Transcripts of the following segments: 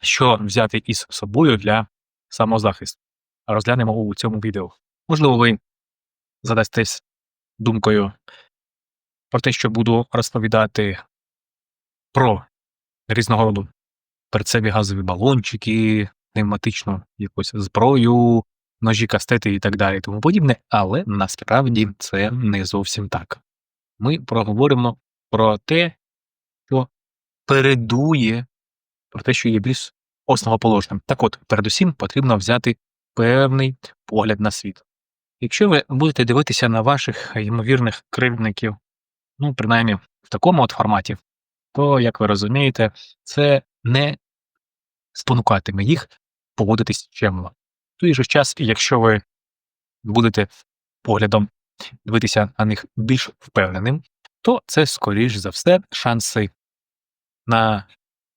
що взяти із собою для самозахисту. Розглянемо у цьому відео. Можливо, ви задастесь думкою про те, що буду розповідати про різного роду перцеві газові балончики, пневматичну якусь зброю, ножі, кастети і так далі, тому подібне, але насправді це не зовсім так. Ми проговоримо про те, що передує, про те, що є більш основоположним. Так от, передусім потрібно взяти певний погляд на світ. Якщо ви будете дивитися на ваших ймовірних кривдників, ну, принаймні в такому от форматі, то, як ви розумієте, це не спонукатиме їх поводитись чемно. В той же час, якщо ви будете поглядом дивитися на них більш впевненим, то це, скоріш за все, шанси на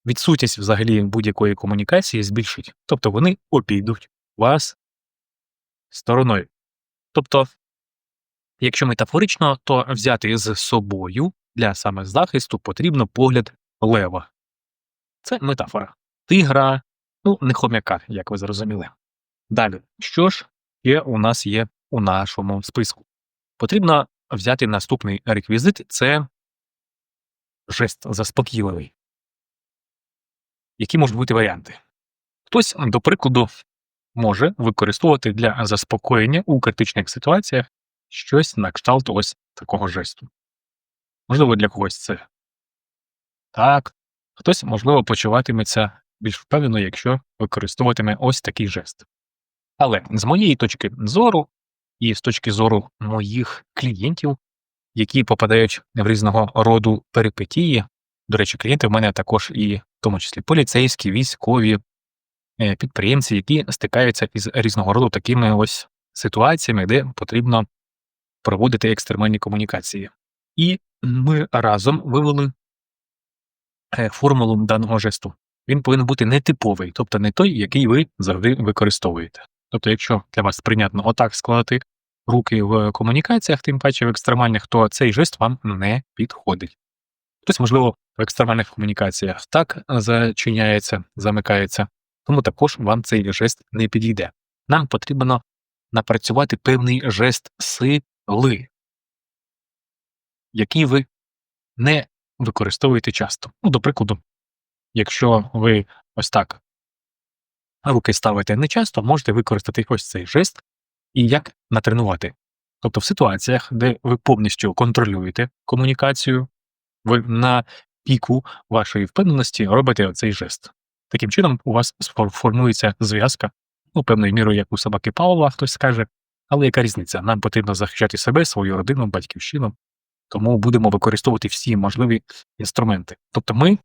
відсутність взагалі будь-якої комунікації збільшить. Тобто вони обійдуть вас стороною. Тобто, якщо метафорично, то взяти з собою для самозахисту потрібно погляд лева. Це метафора. Тигра, ну, не хом'яка, як ви зрозуміли. Далі, що ж ще у нас є у нашому списку? Потрібно взяти наступний реквізит це жест заспокійливий. Які можуть бути варіанти? Хтось, до прикладу, може використовувати для заспокоєння у критичних ситуаціях щось на кшталт ось такого жесту. Можливо, для когось це так, хтось, можливо, почуватиметься більш впевнено, якщо використовуватиме ось такий жест. Але з моєї точки зору, і з точки зору моїх клієнтів, які попадають в різного роду перипетії, до речі, клієнти в мене також і в тому числі поліцейські, військові, е, підприємці, які стикаються із різного роду такими ось ситуаціями, де потрібно проводити екстремальні комунікації. І ми разом вивели е, формулу даного жесту. Він повинен бути нетиповий, тобто не той, який ви завжди використовуєте. Тобто, якщо для вас прийнятно отак складати руки в комунікаціях, тим паче в екстремальних, то цей жест вам не підходить. Хтось, можливо, в екстремальних комунікаціях так зачиняється, замикається, тому також вам цей жест не підійде. Нам потрібно напрацювати певний жест сили, який ви не використовуєте часто. Ну, до прикладу, якщо ви ось так руки ставите не часто, можете використати ось цей жест і як натренувати. Тобто в ситуаціях, де ви повністю контролюєте комунікацію, ви на піку вашої впевненості робите цей жест. Таким чином, у вас формується зв'язка, ну, певною мірою, як у собаки Павла, хтось скаже, але яка різниця? Нам потрібно захищати себе, свою родину, батьківщину, тому будемо використовувати всі можливі інструменти. Тобто ми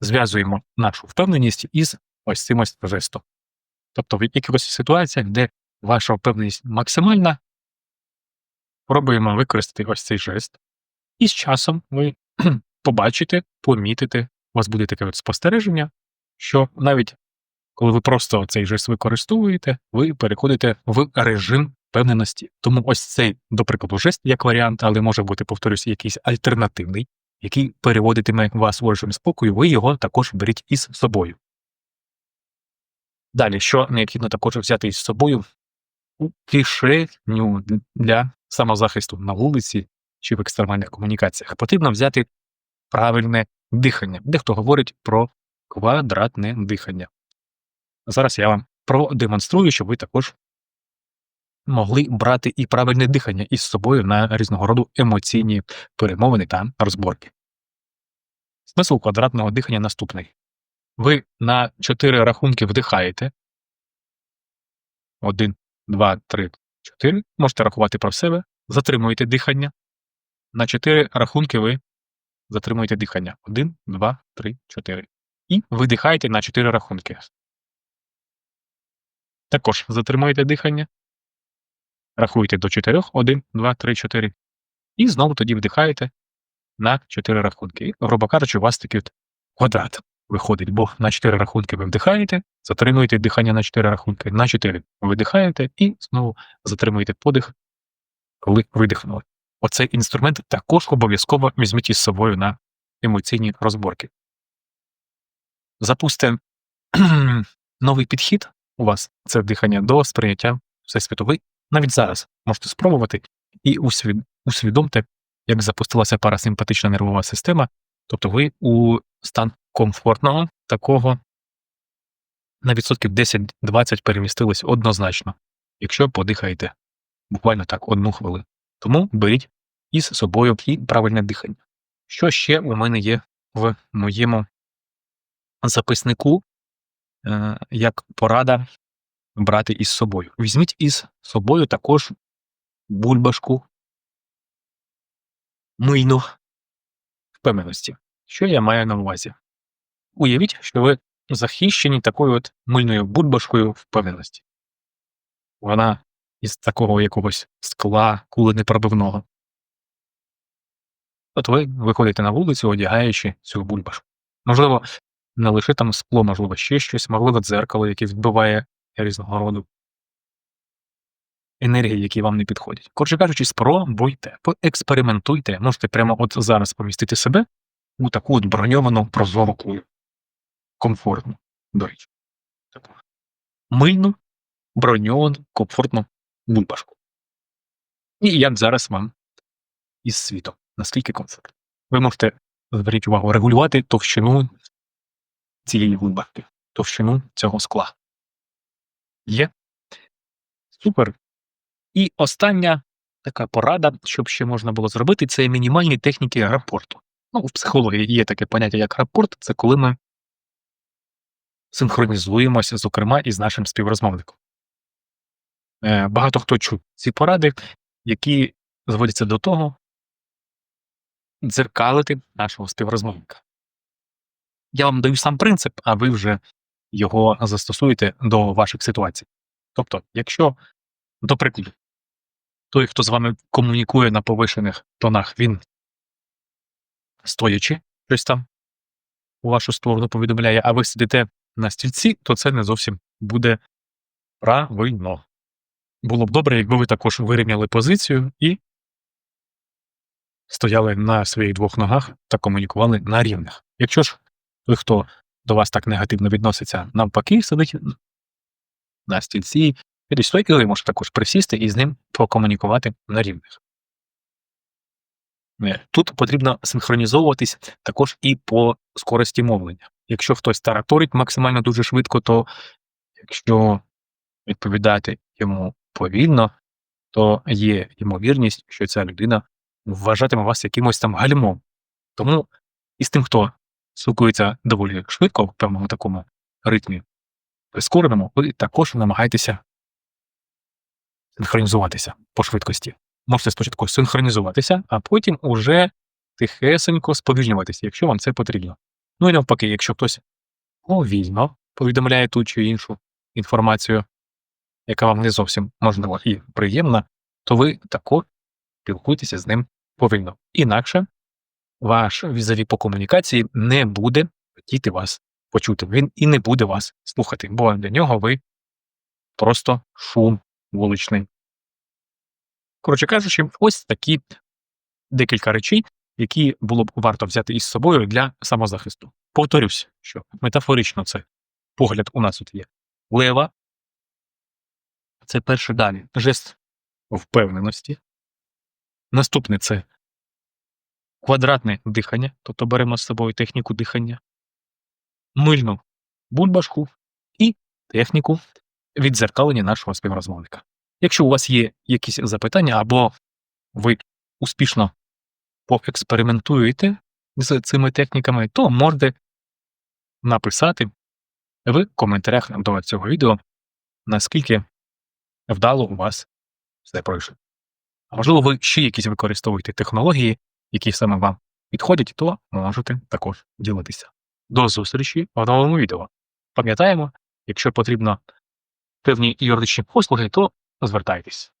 зв'язуємо нашу впевненість із ось цим ось жестом. Тобто в якихось ситуаціях, де ваша впевненість максимальна, пробуємо використати ось цей жест, і з часом ви побачите, помітите, у вас буде таке от спостереження, що навіть коли ви просто цей жест використовуєте, ви переходите в режим впевненості. Тому ось цей, до прикладу, жест як варіант, але може бути, повторюсь, якийсь альтернативний, який переводитиме вас в режим спокою, ви його також беріть із собою. Далі, що необхідно також взяти із собою у кишеню для самозахисту на вулиці чи в екстремальних комунікаціях, потрібно взяти правильне дихання. Дехто говорить про квадратне дихання. Зараз я вам продемонструю, щоб ви також могли брати і правильне дихання із собою на різного роду емоційні перемовини та розборки. Смисл квадратного дихання наступний. Ви на 4 рахунки вдихаєте. 1, 2, 3, 4. Можете рахувати про себе. Затримуєте дихання. На 4 рахунки ви затримуєте дихання. 1, 2, 3, 4. І видихаєте на 4 рахунки. Також затримуєте дихання. Рахуєте до 4. 1, 2, 3, 4. І знову тоді вдихаєте на 4 рахунки. І, грубо кажучи, у вас такий от квадрат виходить, бо на 4 рахунки ви вдихаєте, затримуєте дихання на 4 рахунки, на 4 видихаєте і знову затримуєте подих, коли видихнули. Оцей інструмент також обов'язково візьміть із собою на емоційні розборки. Запустимо новий підхід у вас це дихання до сприйняття всесвіту. Ви навіть зараз можете спробувати і усвідомте, як запустилася парасимпатична нервова система, тобто ви у стан комфортного такого на відсотків 10-20 перемістились однозначно, якщо подихаєте буквально так одну хвилину. Тому беріть із собою і правильне дихання. Що ще у мене є в моєму записнику е, як порада брати із собою? Візьміть із собою також бульбашку мийну впевненості. Що я маю на увазі? Уявіть, що ви захищені такою от мильною бульбашкою впевненості. Вона із такого якогось скла куленепробивного. От ви виходите на вулицю, одягаючи цю бульбашку. Можливо, не лише там скло, можливо, ще щось, можливо, дзеркало, яке відбиває різного роду енергії, які вам не підходять. Коротше кажучи, спробуйте, поекспериментуйте, можете прямо от зараз помістити себе у таку от броньовану прозору кулю. Комфортну, до речі. Таку мильну, броньовану, комфортну бульбашку. І як зараз вам із світом, наскільки комфортно. Ви можете, зверніть увагу, регулювати товщину цієї бульбашки, товщину цього скла. Є? Супер. І остання така порада, щоб ще можна було зробити, це мінімальні техніки рапорту. Ну, в психології є таке поняття, як рапорт, це коли ми синхронізуємося, зокрема, із нашим співрозмовником. Е, Багато хто чув ці поради, які зводяться до того, дзеркалити нашого співрозмовника. Я вам даю сам принцип, а ви вже його застосуєте до ваших ситуацій. Тобто, якщо, до прикладу, той, хто з вами комунікує на повишених тонах, він стоячи щось там у вашу сторону повідомляє, а ви сидите на стільці, то це не зовсім буде правильно. Було б добре, якби ви також вирівняли позицію і стояли на своїх двох ногах та комунікували на рівних. Якщо ж той, хто до вас так негативно відноситься, навпаки, сидить на стільці, стойки, ви можете також присісти і з ним покомунікувати на рівних. Е, Тут потрібно синхронізовуватись також і по скорості мовлення. Якщо хтось тараторить максимально дуже швидко, то якщо відповідати йому повільно, то є ймовірність, що ця людина вважатиме вас якимось там гальмом. Тому і з тим, хто спілкується доволі швидко в певному такому ритмі прискореному, ви також намагаєтеся синхронізуватися по швидкості. Можете спочатку синхронізуватися, а потім уже тихесенько сповільнюватися, якщо вам це потрібно. Ну і навпаки, якщо хтось повільно повідомляє ту чи іншу інформацію, яка вам не зовсім можливо і приємна, то ви також спілкуйтеся з ним повільно. Інакше ваш візаві по комунікації не буде хотіти вас почути. Він і не буде вас слухати, бо для нього ви просто шум вуличний. Коротше кажучи, ось такі декілька речей, які було б варто взяти із собою для самозахисту. Повторюсь, що метафорично це погляд у нас тут є. Лева це перше далі жест впевненості. Наступне це квадратне дихання, тобто беремо з собою техніку дихання, мильну бульбашку і техніку відзеркалення нашого співрозмовника. Якщо у вас є якісь запитання, або ви успішно поекспериментуєте з цими техніками, то можете написати в коментарях до цього відео, наскільки вдало у вас все пройшло. А можливо, ви ще якісь використовуєте технології, які саме вам підходять, то можете також ділитися. До зустрічі в новому відео. Пам'ятаємо, якщо потрібно певні юридичні послуги, то звертайтесь.